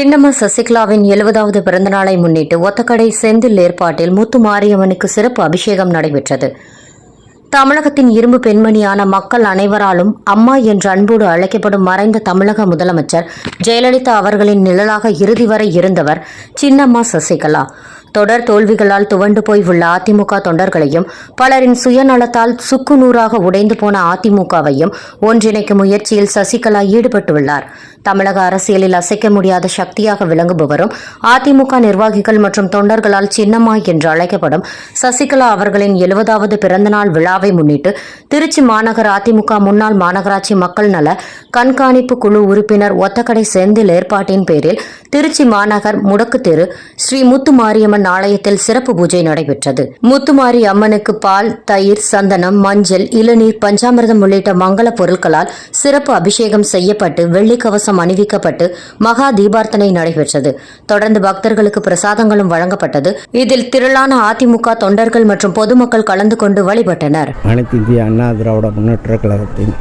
சின்னம்மா சசிகலாவின் எழுபதாவது பிறந்தநாளை முன்னிட்டு ஒத்தக்கடை செந்தில் ஏற்பாட்டில் முத்து மாரியம்மனுக்கு சிறப்பு அபிஷேகம் நடைபெற்றது. தமிழகத்தின் இரும்பு பெண்மணியான மக்கள் அனைவராலும் அம்மா என்ற அன்போடு அழைக்கப்படும் மறைந்த தமிழக முதலமைச்சர் ஜெயலலிதா அவர்களின் நிழலாக இறுதி வரை இருந்தவர் சின்னம்மா சசிகலா. தொடர் தோல்விகளால் துவண்டு போய் உள்ள அதிமுக தொண்டர்களையும் பலரின் சுயநலத்தால் சுக்குநூறாக உடைந்து போன அதிமுகவையும் ஒன்றிணைக்கும் முயற்சியில் சசிகலா ஈடுபட்டுள்ளார். தமிழக அரசியலில் அசைக்க முடியாத சக்தியாக விளங்குபவரும் அதிமுக நிர்வாகிகள் மற்றும் தொண்டர்களால் சின்னம்மா என்று அழைக்கப்படும் சசிகலா அவர்களின் எழுபதாவது பிறந்தநாள் விழாவை முன்னிட்டு திருச்சி மாநகர அதிமுக முன்னாள் மாநகராட்சி மக்கள் நல கண்காணிப்பு குழு உறுப்பினர் ஒத்தக்கடை செந்தில் ஏற்பாட்டின் பேரில் திருச்சி மாநகர் முடக்கு தெரு ஸ்ரீ முத்துமாரியம்மன் ஆலயத்தில் சிறப்பு பூஜை நடைபெற்றது. முத்துமாரி அம்மனுக்கு பால் தயிர் சந்தனம் மஞ்சள் இளநீர் பஞ்சாமிர்தம் உள்ளிட்ட மங்கள பொருட்களால் சிறப்பு அபிஷேகம் செய்யப்பட்டு வெள்ளிக்கவசம் அணிவிக்கப்பட்டு மகா தீபார்த்தனை நடைபெற்றது. தொடர்ந்து பக்தர்களுக்கு பிரசாதங்களும் வழங்கப்பட்டது. இதில் திரளான அதிமுக தொண்டர்கள் மற்றும் பொதுமக்கள் கலந்து கொண்டு வழிபட்டனர். அனைத்து இந்திய அண்ணா திராவிட முன்னேற்ற கழகத்தின்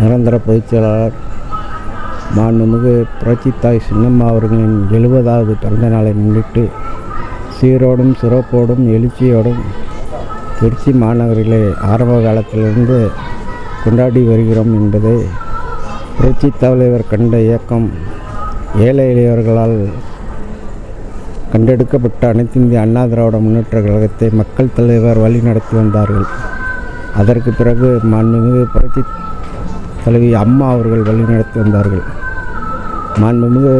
நிரந்தர பொதுச் செயலாளர் மாண்புமிகு புரட்சித்தாய் சின்னம்மா அவர்களின் எழுபதாவது பிறந்த நாளை முன்னிட்டு சீரோடும் சிறப்போடும் எழுச்சியோடும் திருச்சி மாநகரிலே ஆரம்ப காலத்திலிருந்து கொண்டாடி வருகிறோம் என்பதை புரட்சி தலைவர் கண்ட இயக்கம் ஏழை எளியவர்களால் கண்டெடுக்கப்பட்ட அனைத்து இந்திய அண்ணா திராவிட முன்னேற்ற கழகத்தை மக்கள் தலைவர் வழி நடத்தி வந்தார்கள். அதற்கு பிறகு மாண்புமிகு புரட்சி தலைவி அம்மா அவர்கள் வழிநடத்தி வந்தார்கள். மாண்புமிகு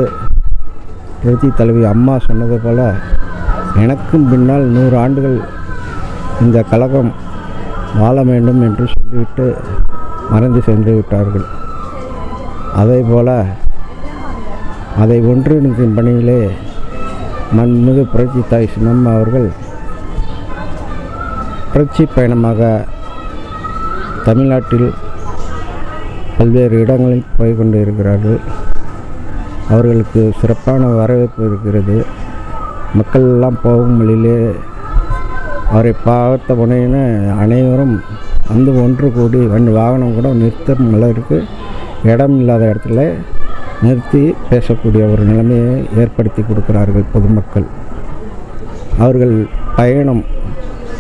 எழுத்தி தலைவி அம்மா சொன்னது போல் எனக்கும் பின்னால் நூறு ஆண்டுகள் இந்த கழகம் வாழ வேண்டும் என்று சொல்லிவிட்டு மறைந்து சென்று விட்டார்கள். அதே போல் அதை ஒன்றிணைக்கும் பணியிலே மண்மிகு புரட்சி தாய் சின்னம்மா அவர்கள் புரட்சி பயணமாக தமிழ்நாட்டில் பல்வேறு இடங்களில் போய் கொண்டு இருக்கிறார்கள் அவர்களுக்கு சிறப்பான வரவேற்பு இருக்கிறது. மக்கள் எல்லாம் போகும் வழியிலே அவரை பார்த்த உடனே அனைவரும் வந்து ஒன்று கூடி வண்டி வாகனம் கூட நிறுத்தம் அளவிற்கு இடம் இல்லாத இடத்துல நிறுத்தி பேசக்கூடிய ஒரு நிலைமையை ஏற்படுத்தி கொடுக்கிறார்கள் பொதுமக்கள். அவர்கள் பயணம்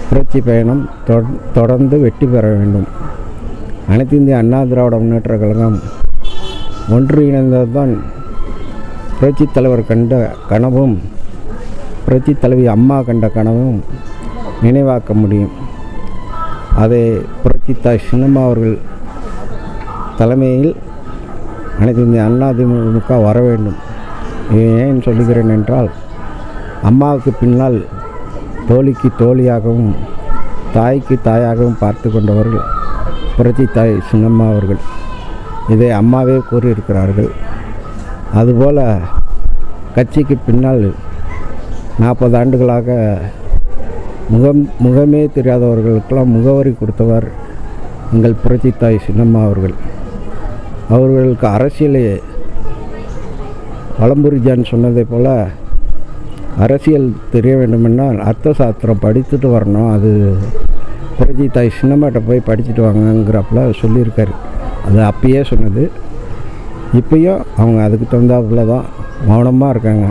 புரட்சி பயணம் தொட- தொடர்ந்து வெற்றி பெற வேண்டும். அனைத்து இந்திய அண்ணா திராவிட முன்னேற்ற கழகம் ஒன்று இணைந்தது தான் புரட்சி தலைவர் கண்ட கனவும் புரட்சி தலைவி அம்மா கண்ட கனவும் நினைவாக்க முடியும். அதை புரட்சி தாய் சின்னம்மா அவர்கள் தலைமையில் அனைத்து இந்திய அண்ணா திமுக வர வேண்டும். ஏன் சொல்லுகிறேன் என்றால் அம்மாவுக்கு பின்னால் தோழிக்கு தோழியாகவும் தாய்க்கு தாயாகவும் பார்த்து கொண்டவர்கள் புரட்சி தாய் சின்னம்மா அவர்கள். இதை அம்மாவே கூறியிருக்கிறார்கள். அதுபோல் கட்சிக்கு பின்னால் நாற்பது ஆண்டுகளாக முகம் முகமே தெரியாதவர்களுக்கெல்லாம் முகவரி கொடுத்தவர் எங்கள் புரட்சி தாய் சின்னம்மா அவர்கள். அவர்களுக்கு அரசியலே வளம்புரிஜான் சொன்னதை போல் அரசியல் தெரிய வேண்டுமென்றால் அர்த்த சாஸ்திரம் படித்துட்டு வரணும். அது புரட்சி தாய் சின்னம்மாட்ட போய் படிச்சுட்டு வாங்கங்கிறப்பல சொல்லியிருக்காரு. அது அப்பயே சொன்னது. இப்பயும் அவங்க அதுக்கு தகுந்தாப்புல தான் மௌனமாக இருக்காங்க.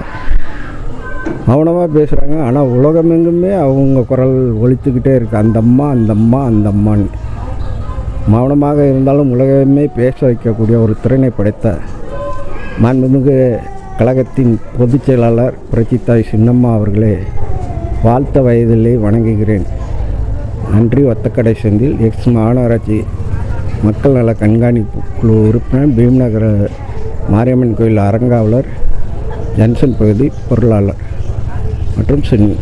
மௌனமாக பேசுகிறாங்க ஆனால் உலகமெங்குமே அவங்க குரல் ஒழித்துக்கிட்டே இருக்குது அந்த அம்மா அந்த அம்மா அந்த அம்மான்னு மௌனமாக இருந்தாலும் உலகமே பேச வைக்கக்கூடிய ஒரு திறனை படைத்த மாண்புமிகு கழகத்தின் பொதுச் செயலாளர் புரட்சித்தாய் சின்னம்மா அவர்களே வாழ்த்த வயதிலே வணங்குகிறேன். நன்றி. ஒத்தக்கடை செந்தில் எக்ஸ் மாநகராட்சி மக்கள் நல கண்காணிப்பு குழு உறுப்பினர் பீம்நகர மாரியம்மன் கோயில் அறங்காவலர் ஜங்ஷன் பகுதி பொருளாளர் மற்றும் சென்னை